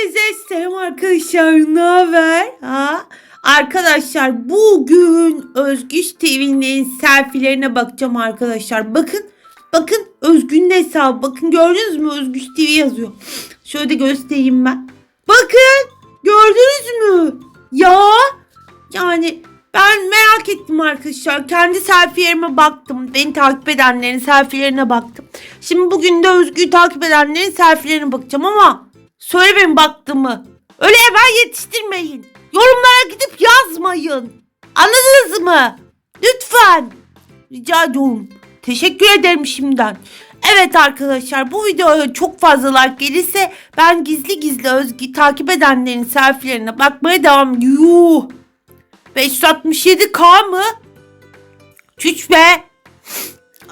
Herkese selam arkadaşlar. Ne haber? Ha? Arkadaşlar bugün Özgüç TV'nin selfie'lerine bakacağım arkadaşlar. Bakın bakın Özgün'ün hesabı. Bakın gördünüz mü Özgüç TV yazıyor. Şöyle göstereyim ben. Bakın gördünüz mü? Ya yani ben merak ettim arkadaşlar. Kendi selfie'lerime baktım. Beni takip edenlerin selfie'lerine baktım. Şimdi bugün de Özgü'yü takip edenlerin selfie'lerine bakacağım ama söyle benim baktığımı. Öyle hemen yetiştirmeyin. Yorumlara gidip yazmayın. Anladınız mı? Lütfen. Rica ediyorum. Teşekkür ederim şimdiden. Evet arkadaşlar bu videoya çok fazla like gelirse ben gizli gizli Özgü takip edenlerin selfie'lerine bakmaya devam Yuh. 567k mı? Çüç be.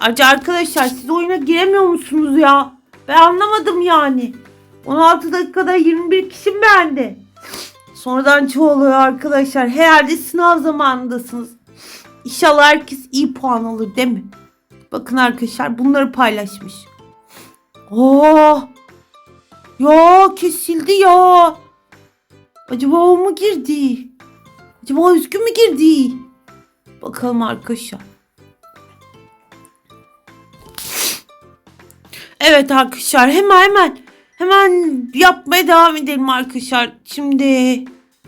Acı arkadaşlar siz oyuna giremiyor musunuz ya? Ben anlamadım yani. 16 dakikada 21 kişi beğendi? Sonradan çoğalıyor arkadaşlar. Herhalde sınav zamanındasınız. İnşallah herkes iyi puan alır değil mi? Bakın arkadaşlar bunları paylaşmış. Oh! Ya kesildi ya. Acaba o mu girdi? Acaba Özgü mü girdi? Bakalım arkadaşlar. Evet arkadaşlar hemen hemen hemen yapmaya devam edelim arkadaşlar. Şimdi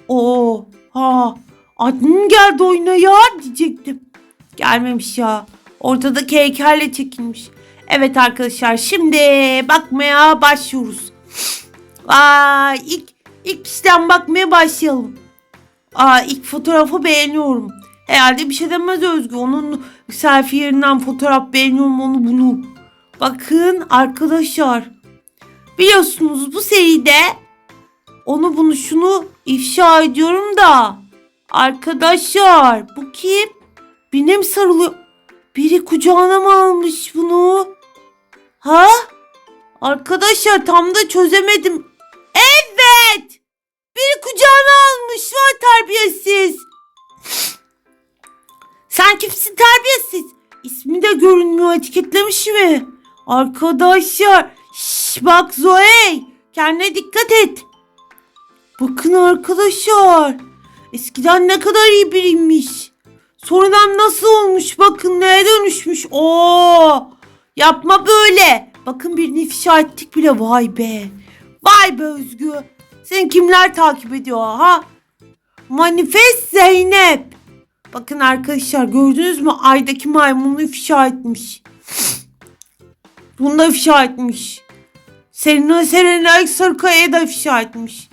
o ha admin geldi oyuna ya diyecektim. Gelmemiş ya. Ortadaki heykelle çekilmiş. Evet arkadaşlar şimdi bakmaya başlıyoruz. Aa, ilk ilk kişiden bakmaya başlayalım. Aa, ilk fotoğrafı beğeniyorum. Herhalde bir şey demez Özgü. Onun selfie yerinden fotoğraf beğeniyorum onu bunu. Bakın arkadaşlar. Biliyorsunuz bu seride onu bunu şunu ifşa ediyorum da. Arkadaşlar bu kim? Birine mi sarılıyor? Biri kucağına mı almış bunu? Ha? Arkadaşlar tam da çözemedim. Evet. Biri kucağına almış var terbiyesiz. Sen kimsin terbiyesiz? İsmi de görünmüyor etiketlemiş mi? Arkadaşlar şş, bak Zoe kendine dikkat et. Bakın arkadaşlar eskiden ne kadar iyi biriymiş. Sonradan nasıl olmuş bakın neye dönüşmüş. Oo yapma böyle. Bakın birini ifşa ettik bile vay be. Vay be Özgü. Seni kimler takip ediyor ha? Manifest Zeynep. Bakın arkadaşlar gördünüz mü? Aydaki maymunu ifşa etmiş. Bunu da ifşa etmiş. Serena Serena Sarıkaya'ya da ifşa etmiş.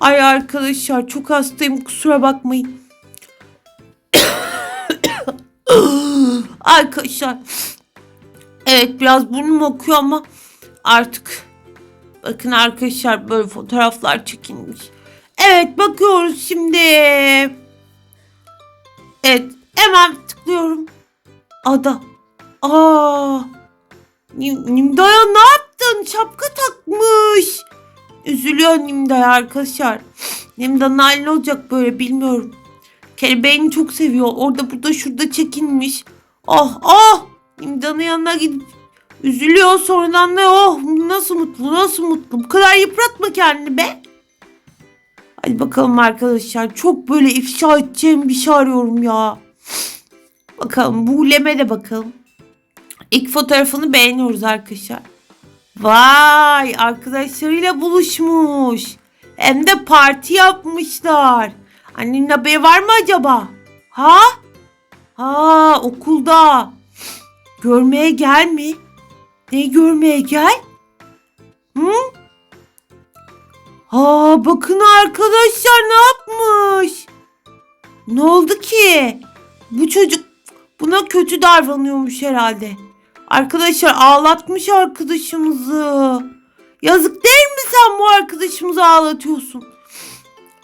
Ay arkadaşlar çok hastayım kusura bakmayın. arkadaşlar. Evet biraz burnum okuyor ama artık bakın arkadaşlar böyle fotoğraflar çekilmiş. Evet bakıyoruz şimdi. Evet hemen tıklıyorum. Ada. Aa. Nim- Nimda'ya ne yaptın? Şapka takmış. Üzülüyor Nimda'ya arkadaşlar. Nimda'nın hali ne olacak böyle bilmiyorum. Kelebeğini çok seviyor. Orada burada şurada çekinmiş. Oh oh. Nimda'nın yanına gidip üzülüyor. Sonradan da oh nasıl mutlu nasıl mutlu. Bu kadar yıpratma kendini be. Hadi bakalım arkadaşlar. Çok böyle ifşa edeceğim bir şey arıyorum ya. Bakalım Buğlem'e de bakalım. İlk fotoğrafını beğeniyoruz arkadaşlar. Vay arkadaşlarıyla buluşmuş. Hem de parti yapmışlar. Annenin haberi var mı acaba? Ha? Ha okulda. Görmeye gel mi? Ne görmeye gel? Hı? Ha bakın arkadaşlar ne yapmış? Ne oldu ki? Bu çocuk buna kötü davranıyormuş herhalde. Arkadaşlar ağlatmış arkadaşımızı. Yazık değil mi sen bu arkadaşımızı ağlatıyorsun?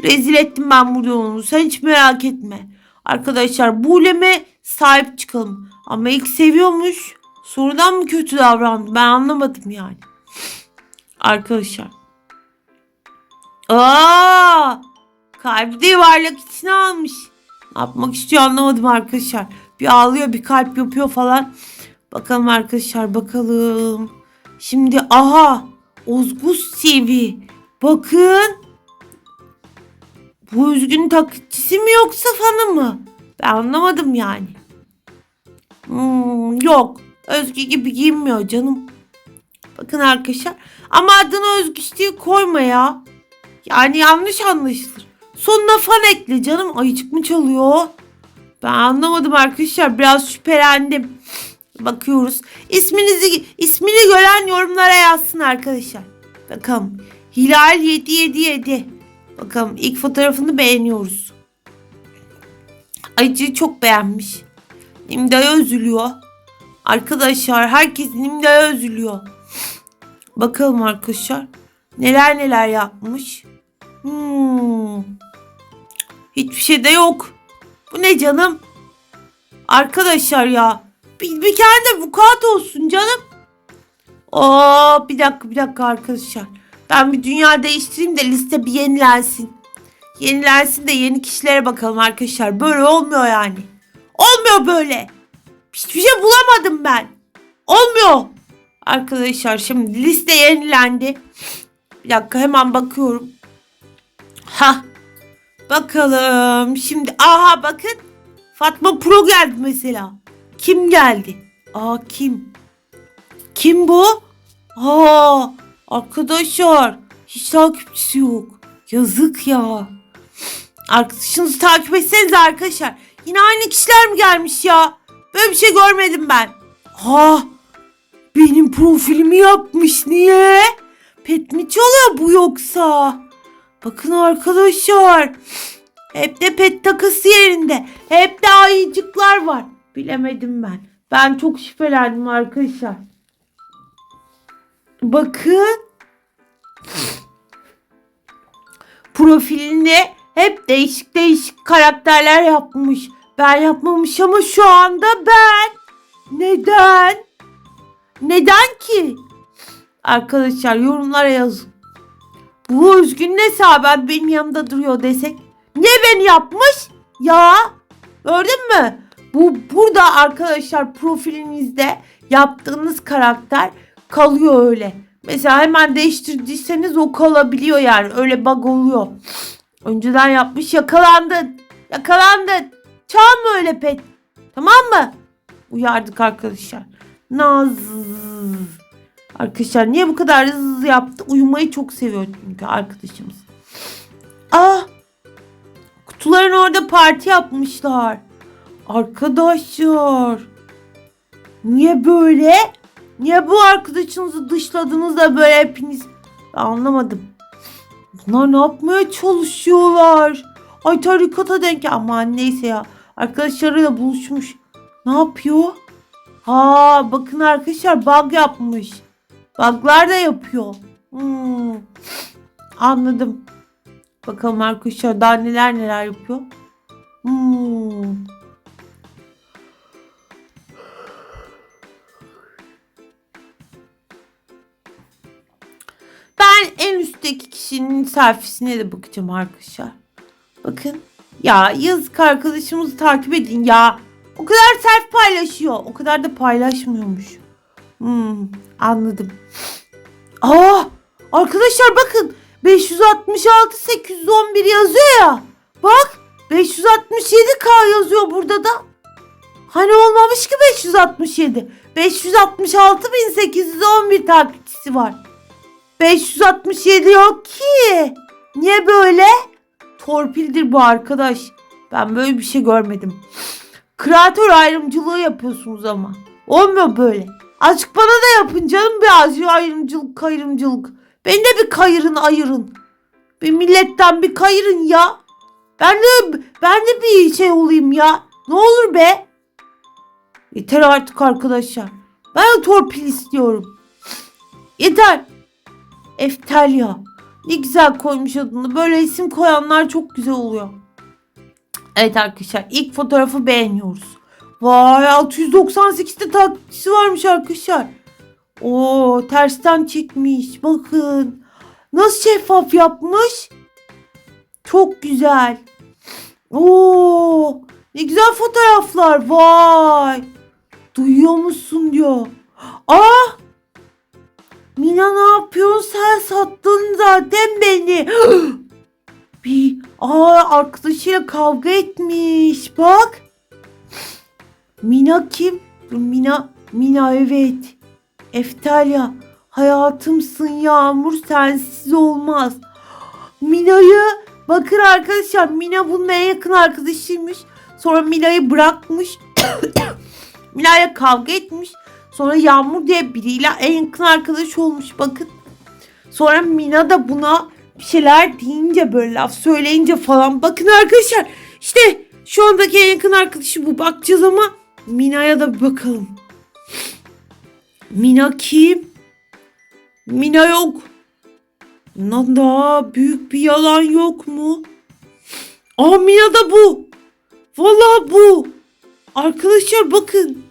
Rezil ettim ben burada onu. Sen hiç merak etme. Arkadaşlar Bulem'e sahip çıkalım. Ama ilk seviyormuş. Sonradan mı kötü davrandı? Ben anlamadım yani. Arkadaşlar. Aa! Kalbi de yuvarlak içine almış. Ne yapmak istiyor anlamadım arkadaşlar. Bir ağlıyor bir kalp yapıyor falan. Bakalım arkadaşlar bakalım. Şimdi aha Ozgus TV. Bakın. Bu Özgün taklitçisi mi yoksa fanı mı? Ben anlamadım yani. Hmm, yok. Özgü gibi giyinmiyor canım. Bakın arkadaşlar. Ama adını Özgüç diye koyma ya. Yani yanlış anlaşılır. Sonuna fan ekle canım. Ayıcık mı çalıyor? Ben anlamadım arkadaşlar. Biraz şüphelendim. Bakıyoruz. İsminizi ismini gören yorumlara yazsın arkadaşlar. Bakalım. Hilal 777. Bakalım ilk fotoğrafını beğeniyoruz. Ayıcığı çok beğenmiş. Nimda'ya üzülüyor. Arkadaşlar herkes Nimda'ya üzülüyor. Bakalım arkadaşlar. Neler neler yapmış. Hmm. Hiçbir şey de yok. Bu ne canım? Arkadaşlar ya. Bir, bir kere de vukuat olsun canım. Oo, bir dakika bir dakika arkadaşlar. Ben bir dünya değiştireyim de liste bir yenilensin. Yenilensin de yeni kişilere bakalım arkadaşlar. Böyle olmuyor yani. Olmuyor böyle. Hiçbir şey bulamadım ben. Olmuyor. Arkadaşlar şimdi liste yenilendi. Bir dakika hemen bakıyorum. Ha. Bakalım. Şimdi aha bakın. Fatma Pro geldi mesela. Kim geldi? Aa kim? Kim bu? Aa arkadaşlar hiç takipçisi yok. Yazık ya. Arkadaşınızı takip etseniz arkadaşlar. Yine aynı kişiler mi gelmiş ya? Böyle bir şey görmedim ben. Ha benim profilimi yapmış niye? Pet mi çalıyor bu yoksa? Bakın arkadaşlar. Hep de pet takısı yerinde. Hep de ayıcıklar var. Bilemedim ben. Ben çok şüphelendim arkadaşlar. Bakın. Profilinde hep değişik değişik karakterler yapmış. Ben yapmamış ama şu anda ben. Neden? Neden ki? Arkadaşlar yorumlara yazın. Bu Özgün ne sabah benim yanımda duruyor desek. Ne beni yapmış? Ya gördün mü? Bu burada arkadaşlar profilinizde yaptığınız karakter kalıyor öyle. Mesela hemen değiştirdiyseniz o kalabiliyor yani. Öyle bug oluyor. Önceden yapmış yakalandın. Yakalandın. Çalma öyle pet. Tamam mı? Uyardık arkadaşlar. Naz. Arkadaşlar niye bu kadar hızlı yaptı? Uyumayı çok seviyor çünkü arkadaşımız. Ah! Kutuların orada parti yapmışlar. Arkadaşlar. Niye böyle? Niye bu arkadaşınızı dışladınız da böyle hepiniz? Ben anlamadım. Bunlar ne yapmaya çalışıyorlar? Ay tarikata denk aman neyse ya. Arkadaşlarıyla buluşmuş. Ne yapıyor? Ha bakın arkadaşlar bug yapmış. Buglar da yapıyor. Hmm. Anladım. Bakalım arkadaşlar daha neler neler yapıyor. Hmm. Ben en üstteki kişinin selfiesine de bakacağım arkadaşlar. Bakın. Ya yazık arkadaşımızı takip edin ya. O kadar selfie paylaşıyor. O kadar da paylaşmıyormuş. Hmm, anladım. Aa, arkadaşlar bakın 566 811 yazıyor ya. Bak 567K yazıyor burada da. Hani olmamış ki 567. 566.811 takipçisi var. 567 yok ki. Niye böyle? Torpildir bu arkadaş. Ben böyle bir şey görmedim. Kreatör ayrımcılığı yapıyorsunuz ama. Olmuyor böyle. Azıcık bana da yapın canım biraz ayrımcılık kayırımcılık. Beni de bir kayırın ayırın. Bir milletten bir kayırın ya. Ben de ben de bir şey olayım ya. Ne olur be. Yeter artık arkadaşlar. Ben de torpil istiyorum. Yeter. Eftelya. Ne güzel koymuş adını. Böyle isim koyanlar çok güzel oluyor. Evet arkadaşlar ilk fotoğrafı beğeniyoruz. Vay 698'de takipçisi varmış arkadaşlar. Oo tersten çekmiş. Bakın. Nasıl şeffaf yapmış? Çok güzel. Oo ne güzel fotoğraflar. Vay. Duyuyor musun diyor. Aa Mina ne yapıyorsun sen sattın zaten beni. bir aa arkadaşıyla kavga etmiş bak. Mina kim? Mina, Mina evet. Eftalya hayatımsın Yağmur sensiz olmaz. Mina'yı bakın arkadaşlar Mina bunun en yakın arkadaşıymış. Sonra Mina'yı bırakmış. Mina'yla kavga etmiş. Sonra Yağmur diye biriyle en yakın arkadaş olmuş bakın. Sonra Mina da buna bir şeyler deyince böyle laf söyleyince falan. Bakın arkadaşlar işte şu andaki en yakın arkadaşı bu. Bakacağız ama Mina'ya da bir bakalım. Mina kim? Mina yok. Bundan daha büyük bir yalan yok mu? Aa Mina da bu. Vallahi bu. Arkadaşlar bakın.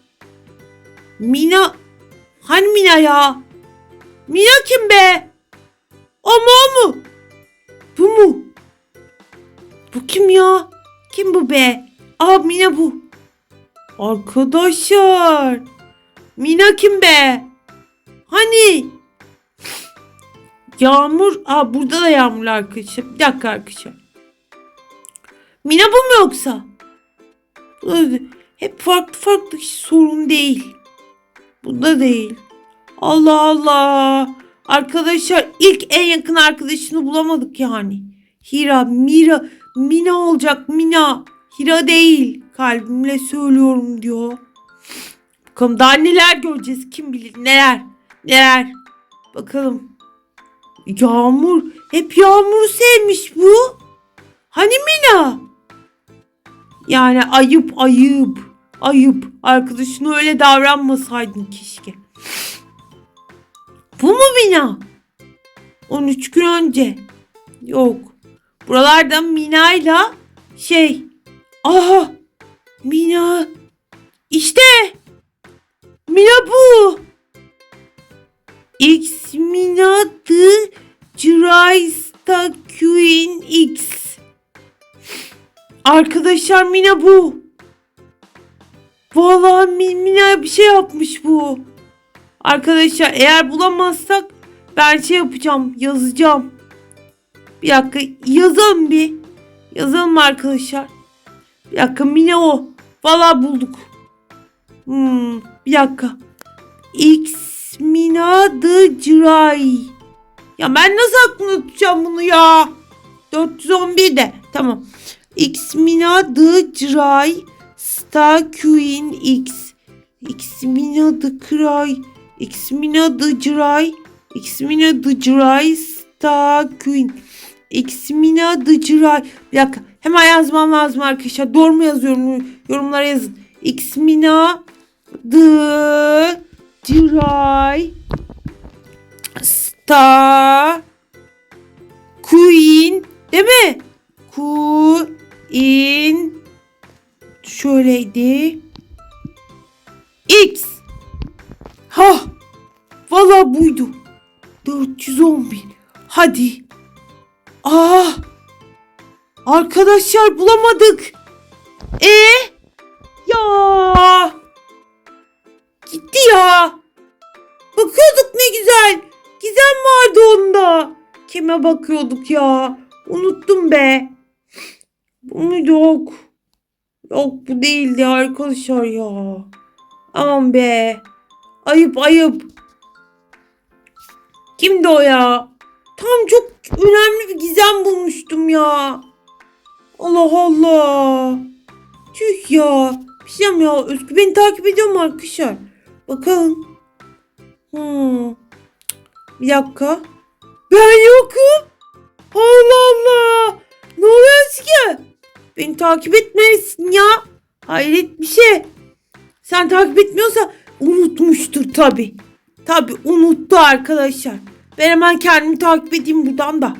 Mina. Hani Mina ya? Mina kim be? O mu o mu? Bu mu? Bu kim ya? Kim bu be? Aa Mina bu. Arkadaşlar. Mina kim be? Hani? Yağmur. Aa burada da Yağmurlu arkadaşlar. Bir dakika arkadaşlar. Mina bu mu yoksa? Hep farklı farklı sorun değil. Bu da değil. Allah Allah. Arkadaşlar ilk en yakın arkadaşını bulamadık yani. Hira, Mira, Mina olacak Mina. Hira değil. Kalbimle söylüyorum diyor. Bakalım daha neler göreceğiz kim bilir neler. Neler. Bakalım. Yağmur. Hep Yağmur sevmiş bu. Hani Mina? Yani ayıp ayıp. Ayıp. Arkadaşına öyle davranmasaydın keşke. Bu mu Mina? 13 gün önce. Yok. Buralarda Mina'yla şey. Aha. Mina. İşte. Mina bu. X Mina the Drysta Queen X. Arkadaşlar Mina bu. Vallahi Mi- Mina bir şey yapmış bu. Arkadaşlar eğer bulamazsak ben şey yapacağım yazacağım. Bir dakika yazalım bir. Yazalım arkadaşlar. Bir dakika Mina o. Vallahi bulduk. Hmm, bir dakika. X Mina the Dry. Ya ben nasıl aklımda tutacağım bunu ya? 411 de. Tamam. X Mina the Dry. Star Queen X. X Mina the Cry. X Mina the Dry. X Mina the Dry. Star Queen. X Mina the Dry. Bir dakika. Hemen yazmam lazım arkadaşlar. Doğru mu yazıyorum? Yorumlara yazın. X Mina the Dry. Star Queen değil mi? Queen şöyleydi. X Ha Valla buydu. 411 Hadi. Aa Arkadaşlar bulamadık. E Ya Gitti ya. Bakıyorduk ne güzel. Gizem vardı onda. Kime bakıyorduk ya? Unuttum be. Bu muydu? Yok. Yok bu değildi arkadaşlar ya. Aman be. Ayıp ayıp. Kimdi o ya? Tam çok önemli bir gizem bulmuştum ya. Allah Allah. Tüh ya. Bir şey ya. Özgü beni takip ediyor mu arkadaşlar? Bakalım. Hmm. Bir dakika. Ben yokum. Allah Allah. Ne oluyor ki? Beni takip etmelisin ya. Hayret bir şey. Sen takip etmiyorsa unutmuştur tabi. Tabi unuttu arkadaşlar. Ben hemen kendimi takip edeyim buradan da.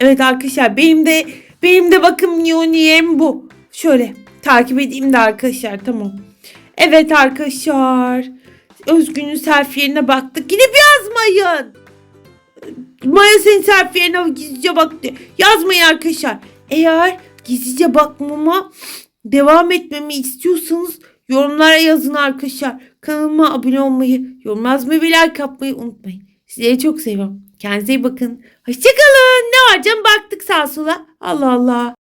Evet arkadaşlar benim de benim de bakın miyonim bu. Şöyle takip edeyim de arkadaşlar tamam. Evet arkadaşlar. Özgün'ün selfie'lerine baktık. Gidip yazmayın. Maya senin selfie'lerine gizlice baktı. Yazmayın arkadaşlar. Eğer gizlice bakmama devam etmemi istiyorsanız yorumlara yazın arkadaşlar. Kanalıma abone olmayı, yorum yazmayı ve like yapmayı unutmayın. Sizleri çok seviyorum. Kendinize iyi bakın. Hoşçakalın. Ne var canım baktık sağa sola. Allah Allah.